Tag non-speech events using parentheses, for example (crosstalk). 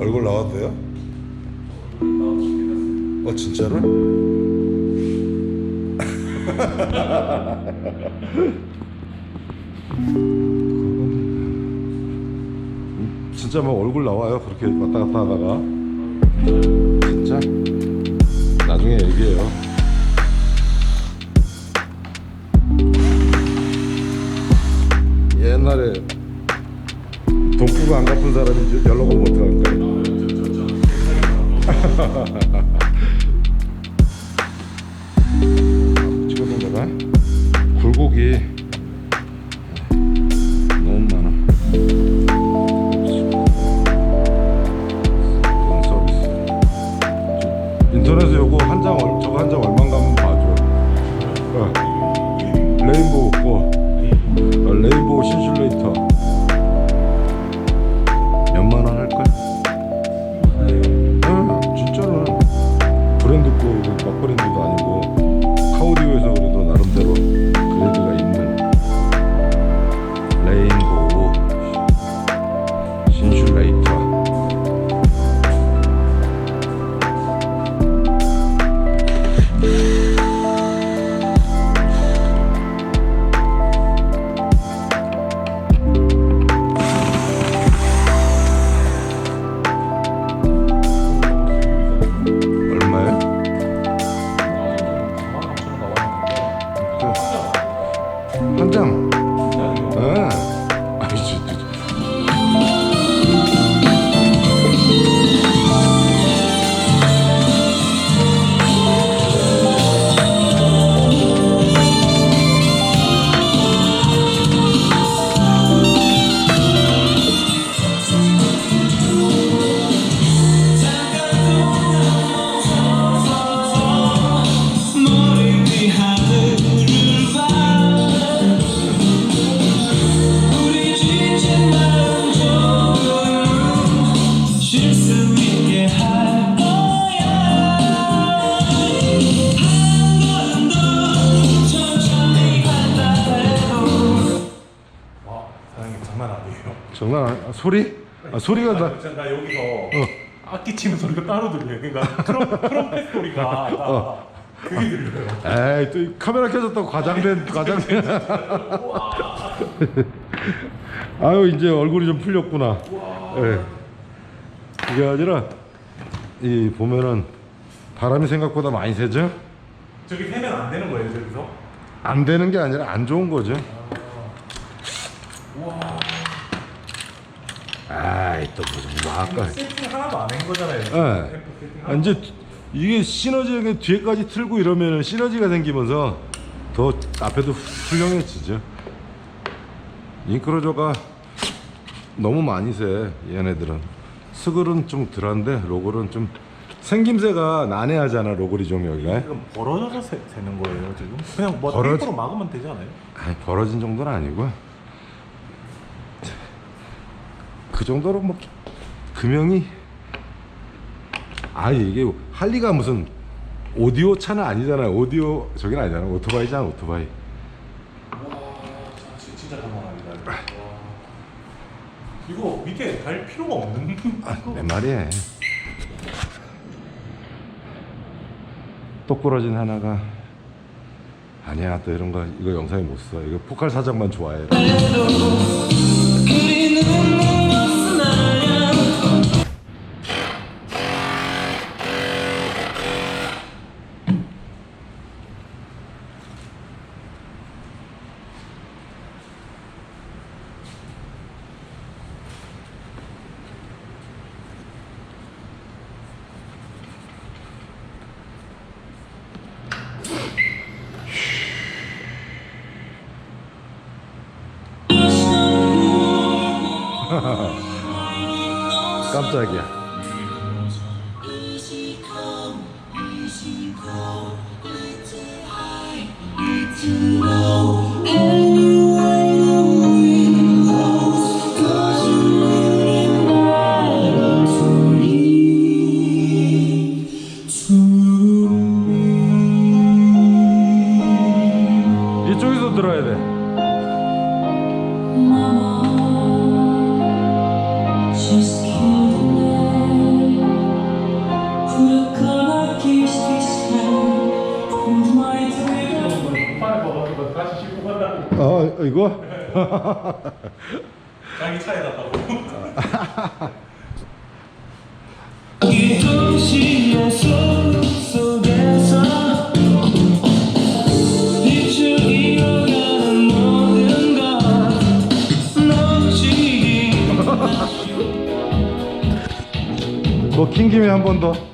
얼굴 나왔대요? 어 진짜로? (laughs) 진짜 막 얼굴 나와요 그렇게 왔다 갔다 하다가 진짜 찍어놓은 거다 굴고기. 너무 많아. 인터넷에 요거 한 장 저거 한 장 얼마 장난 아니 아, 소리? 아 소리가 나. 나, 나 여기서 악기 치는 소리가 따로 들려요. 그러니까 트럼, 트럼펫 소리가 (laughs) 나 그게 들려요. 에이 또이 카메라 켜졌다고 과장된 (laughs) 과장된. 아유 이제 얼굴이 좀 풀렸구나. 예. 그게 아니라 이 보면은 바람이 생각보다 많이 세죠? 저기 세면 안 되는 거예요 저기서? 안 되는 게 아니라 안 좋은 거죠. 아 이또 무슨 뭐 아까. 세팅 하나도 안 한 거잖아요. 예. 앰프 세팅 아, 하나도. 이제 이게 시너지가 뒤에까지 틀고 이러면은 시너지가 생기면서 더 앞에도 훌륭해지죠. 잉크로저가 너무 많이 세 얘네들은 스글은 좀 덜한데 로글은 좀 생김새가 난해하잖아 로글이 좀 여기가 지금 벌어져서 세, 세는 거예요 지금? 그냥 뭐 벌어지- 테이프로 막으면 되지 않아요? 아니 벌어진 정도는 아니고 그 정도로 뭐 금형이 아 이게 할리가 무슨 오디오 차는 아니잖아요. 오디오 저긴 아니잖아. 오토바이잖아? 오토바이. 진짜 장난합니다. 이거. 밑에 달 필요가 없는 (laughs) 거. 내 말이야 똑 부러진 하나가 아니야 또 이런 거 이거 영상에 못써. 이거 포칼 사장만 좋아해 (laughs) to me. 이쪽에서 들어야 돼 다시 어 이거 자기 차에다 고 뭐긴 김에 한 번 더.